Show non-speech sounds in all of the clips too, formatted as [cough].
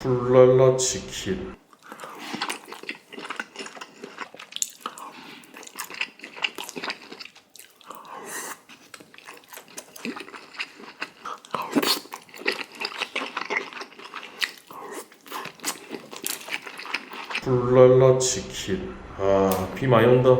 훌랄라 치킨 훌랄라 치킨 아비 많이 온다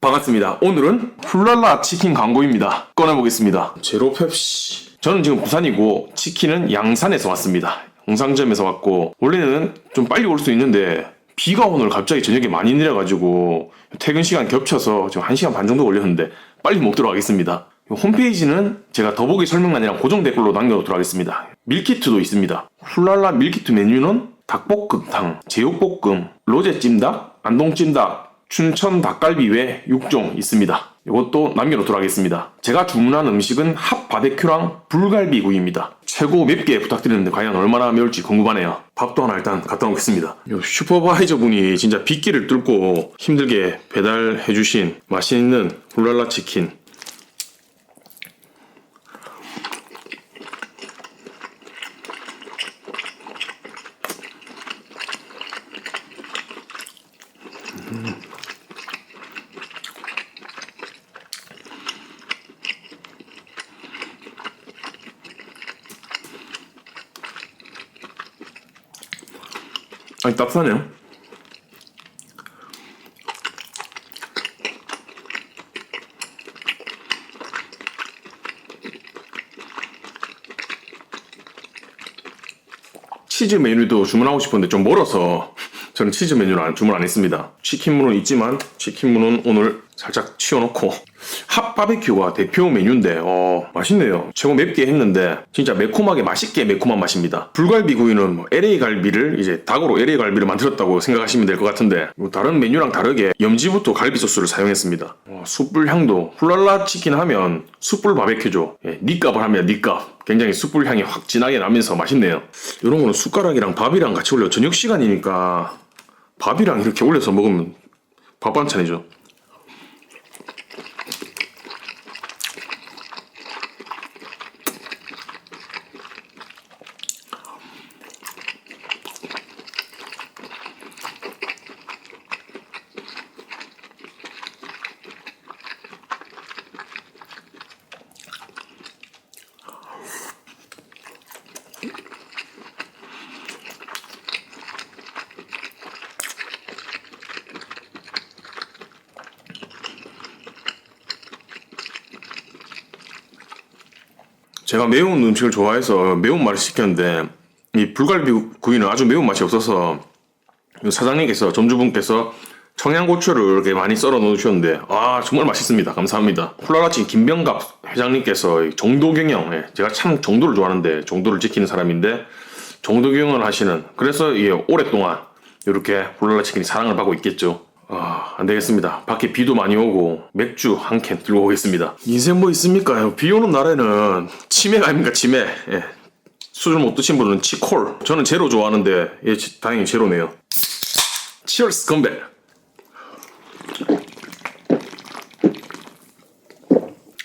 반갑습니다. 오늘은 훌랄라 치킨 광고입니다. 꺼내보겠습니다. 제로 펩시. 저는 지금 부산이고 치킨은 양산에서 왔습니다. 홍상점에서 왔고 원래는 좀 빨리 올 수 있는데 비가 오늘 갑자기 저녁에 많이 내려가지고 퇴근 시간 겹쳐서 지금 1시간 반 정도 걸렸는데 빨리 먹도록 하겠습니다. 홈페이지는 제가 더보기 설명란이랑 고정 댓글로 남겨놓도록 하겠습니다. 밀키트도 있습니다. 훌랄라 밀키트 메뉴는 닭볶음탕, 제육볶음, 로제 찜닭, 안동 찜닭, 춘천 닭갈비 외 6종 있습니다. 이것도 남겨놓도록 하겠습니다. 제가 주문한 음식은 핫 바베큐랑 불갈비구이입니다. 최고 맵게 부탁드리는데 과연 얼마나 매울지 궁금하네요. 밥도 하나 일단 갖다 놓겠습니다. 요 슈퍼바이저 분이 진짜 빗길을 뚫고 힘들게 배달해주신 맛있는 훌랄라 치킨. 따뜻하네요. 치즈 메뉴도 주문하고 싶은데 좀 멀어서 저는 치즈 메뉴는 안- 주문 안 했습니다. 치킨무는 있지만 치킨무는 오늘 살짝 치워놓고 핫 바베큐가 대표 메뉴인데 어 맛있네요. 최고 맵게 했는데 진짜 매콤하게 맛있게 매콤한 맛입니다. 불갈비 구이는 뭐 LA 갈비를 이제 닭으로 LA 갈비를 만들었다고 생각하시면 될 것 같은데 뭐 다른 메뉴랑 다르게 염지부터 갈비 소스를 사용했습니다. 와, 숯불 향도 훌랄라 치킨 하면 숯불 바베큐죠. 예, 니값을 하면 니값. 굉장히 숯불 향이 확 진하게 나면서 맛있네요. 이런 거는 숟가락이랑 밥이랑 같이 올려 저녁 시간이니까 밥이랑 이렇게 올려서 먹으면 밥 반찬이죠. 제가 매운 음식을 좋아해서 매운 맛을 시켰는데 이 불갈비 구이는 아주 매운 맛이 없어서 사장님께서 점주분께서 청양고추를 이렇게 많이 썰어 넣으셨는데 아 정말 맛있습니다. 감사합니다. 훌라라치 김병갑 회장님께서 이 정도 경영 예, 제가 참 정도를 좋아하는데 정도를 지키는 사람인데 정도 경영을 하시는 그래서 이게 오랫동안 이렇게 훌라라 치킨이 사랑을 받고 있겠죠 아, 안 되겠습니다. 밖에 비도 많이 오고 맥주 한 캔 들고 오겠습니다. 인생 뭐 있습니까? 비 오는 날에는 치맥 아닙니까? 치맥. 예. 술을 못 드신 분은 치콜. 저는 제로 좋아하는데 예, 지- 다행히 제로네요. 치얼스 건배.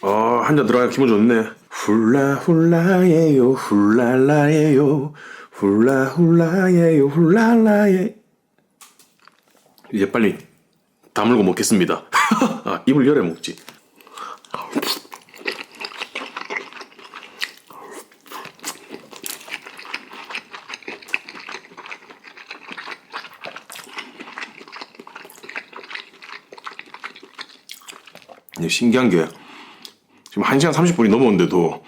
아, 한 잔 들어가야 기분 좋네. 훌라 훌라예요, 훌랄라예요, 훌라 훌라예요, 훌랄라예. 이제 빨리 다물고 먹겠습니다. [laughs] 아, 입을 열어 먹지. 신기한 게 지금 1시간 30분이 넘었는데도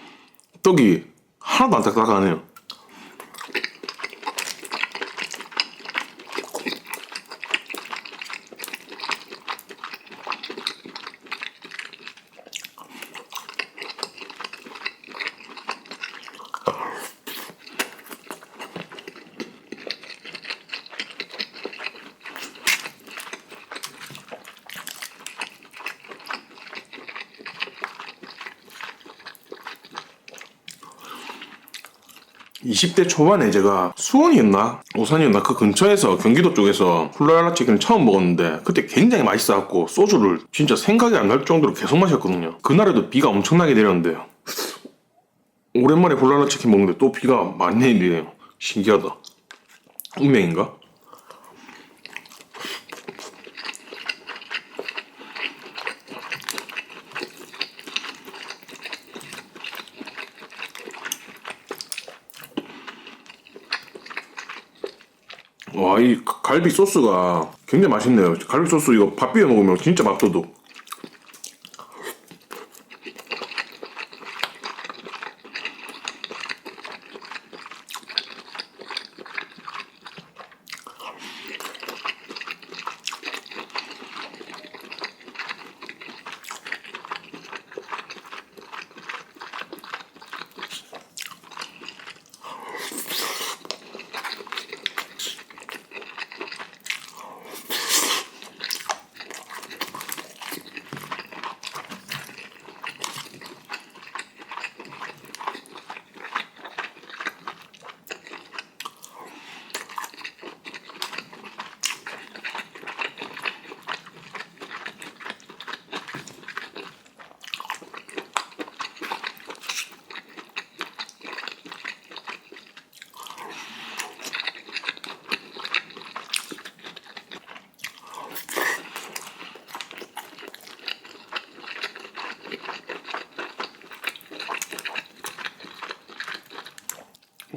떡이 하나도 안 딱딱하네요. 이십 대 초반에 제가 수원이었나 오산이었나 그 근처에서 경기도 쪽에서 훌라라 치킨을 처음 먹었는데 그때 굉장히 맛있어갖고 소주를 진짜 생각이 안 날 정도로 계속 마셨거든요. 그날에도 비가 엄청나게 내렸는데요. 오랜만에 훌라라 치킨 먹는데 또 비가 많이 내리네요. 신기하다. 운명인가? 와, 이 갈비 소스가 굉장히 맛있네요. 갈비 소스 이거 밥 비벼 먹으면 진짜 밥도둑.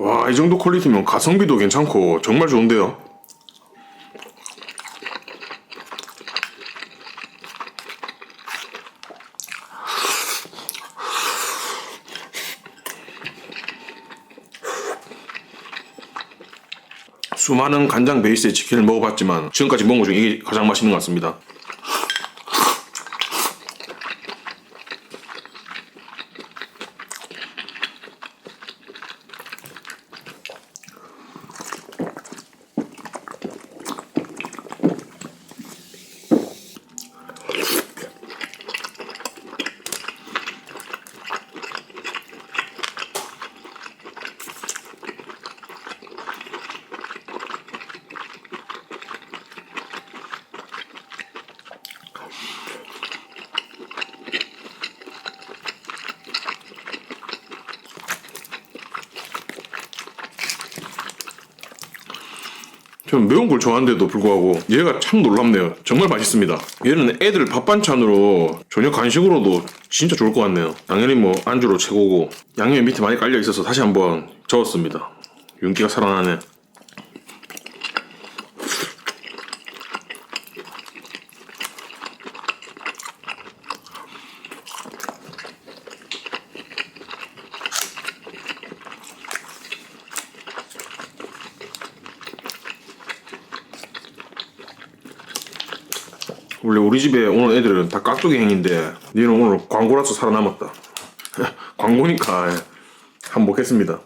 와, 이 정도 퀄리티면 가성비도 괜찮고 정말 좋은데요. 수많은 간장 베이스의 치킨을 먹어봤지만 지금까지 먹은 것 중에 이게 가장 맛있는 것 같습니다. 저는 매운 걸 좋아하는데도 불구하고 얘가 참 놀랍네요. 정말 맛있습니다. 얘는 애들 밥 반찬으로 저녁 간식으로도 진짜 좋을 것 같네요. 당연히 뭐 안주로 최고고 양념이 밑에 많이 깔려 있어서 다시 한번 저었습니다. 윤기가 살아나네. 원래 우리 집에 오는 애들은 다 깍두기 행인데 얘는 오늘 광고라서 살아남았다. [laughs] 광고니까 예. 한번 먹겠습니다.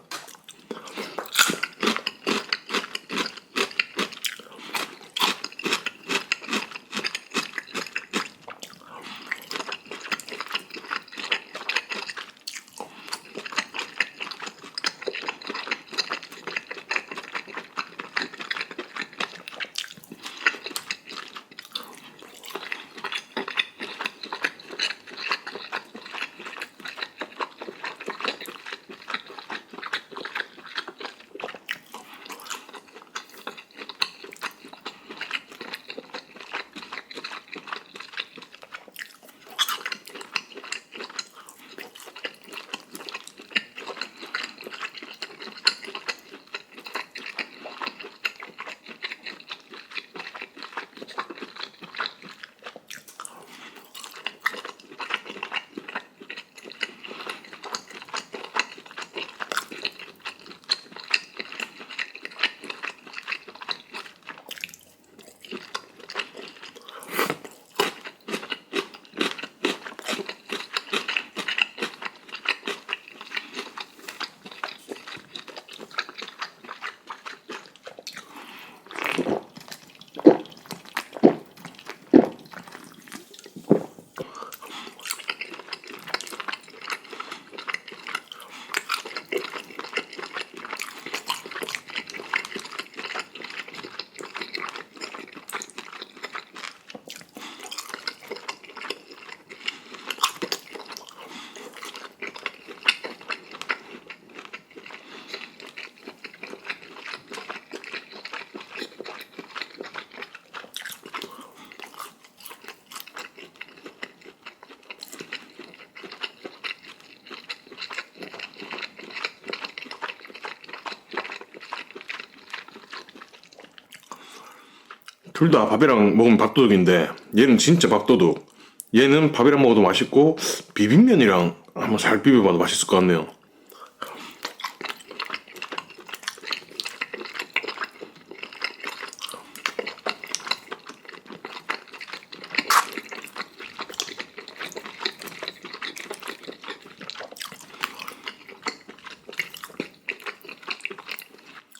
둘 다 밥이랑 먹으면 밥도둑인데 얘는 진짜 밥도둑. 얘는 밥이랑 먹어도 맛있고 비빔면이랑 한번 잘 비벼봐도 맛있을 것 같네요.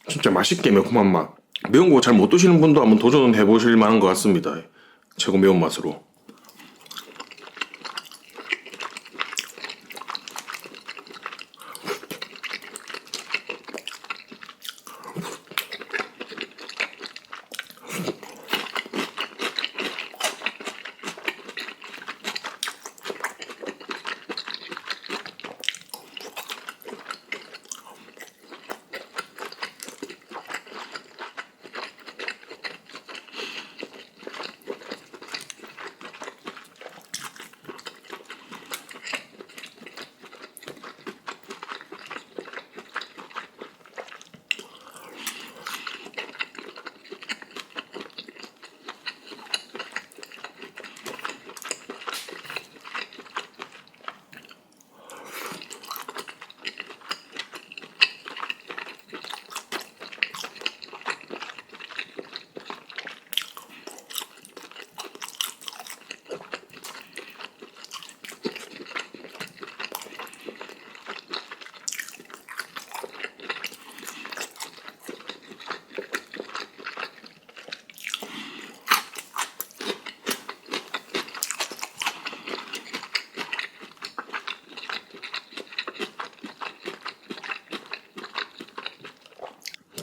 진짜 맛있게 매콤한 맛. 매운 거 잘 못 드시는 분도 한번 도전해 보실 만한 것 같습니다. 최고 매운 맛으로.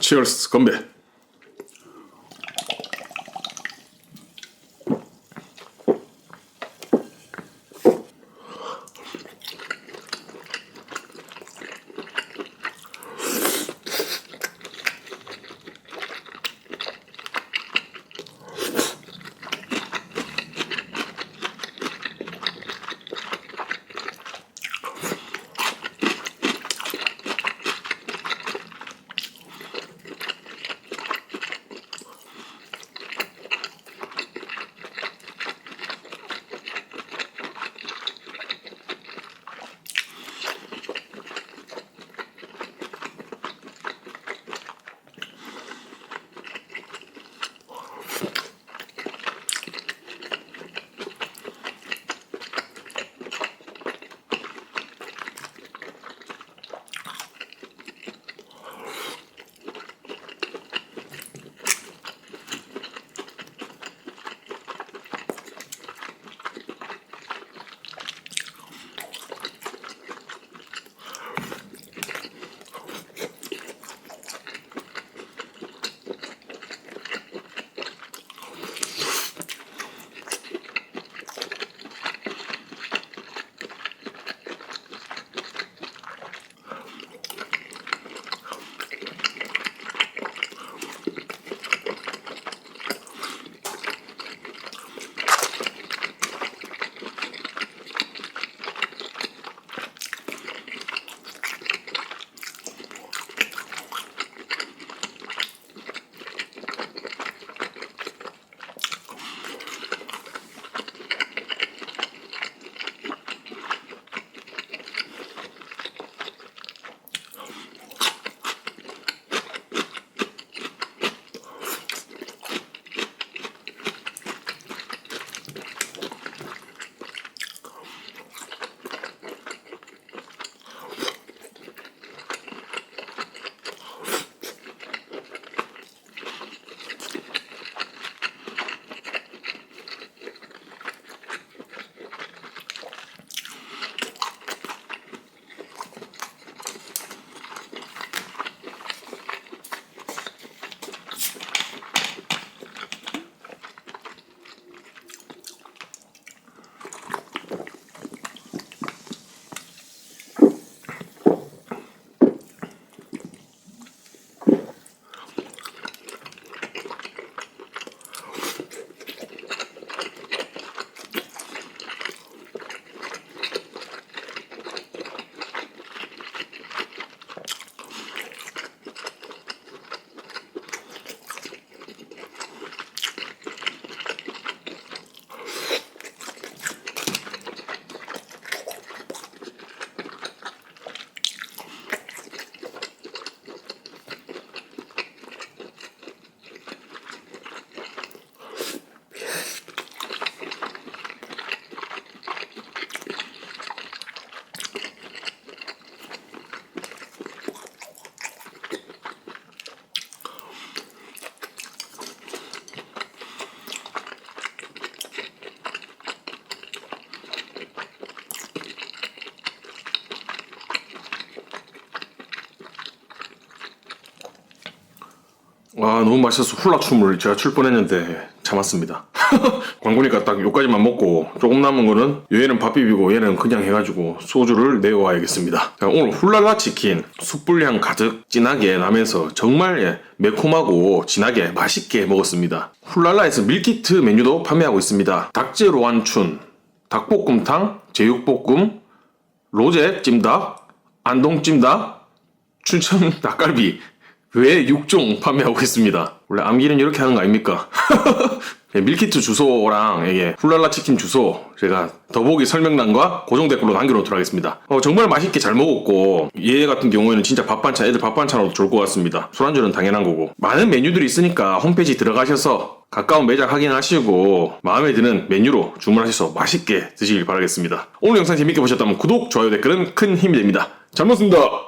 치얼 와 너무 맛있어서 훌라춤을 제가 출 뻔했는데 참았습니다. [laughs] 광고니까 딱 요까지만 먹고 조금 남은 거는 얘는 밥 비비고 얘는 그냥 해가지고 소주를 내어와야겠습니다. 자, 오늘 훌랄라 치킨 숯불향 가득 진하게 나면서 정말 예, 매콤하고 진하게 맛있게 먹었습니다. 훌랄라에서 밀키트 메뉴도 판매하고 있습니다. 닭제로 완춘, 닭볶음탕, 제육볶음, 로제 찜닭, 안동 찜닭, 춘천 [laughs] 닭갈비 외 6종 판매하고 있습니다. 원래 암기는 이렇게 하는 거 아닙니까? 네, [laughs] 밀키트 주소랑 이게 훌랄라 치킨 주소 제가 더보기 설명란과 고정 댓글로 남겨놓도록 하겠습니다. 어, 정말 맛있게 잘 먹었고 얘 같은 경우에는 진짜 밥 반찬 애들 밥 반찬으로도 좋을 것 같습니다. 술안주는 당연한 거고 많은 메뉴들이 있으니까 홈페이지 들어가셔서 가까운 매장 확인하시고 마음에 드는 메뉴로 주문하셔서 맛있게 드시길 바라겠습니다. 오늘 영상 재밌게 보셨다면 구독, 좋아요, 댓글은 큰 힘이 됩니다. 잘 먹습니다.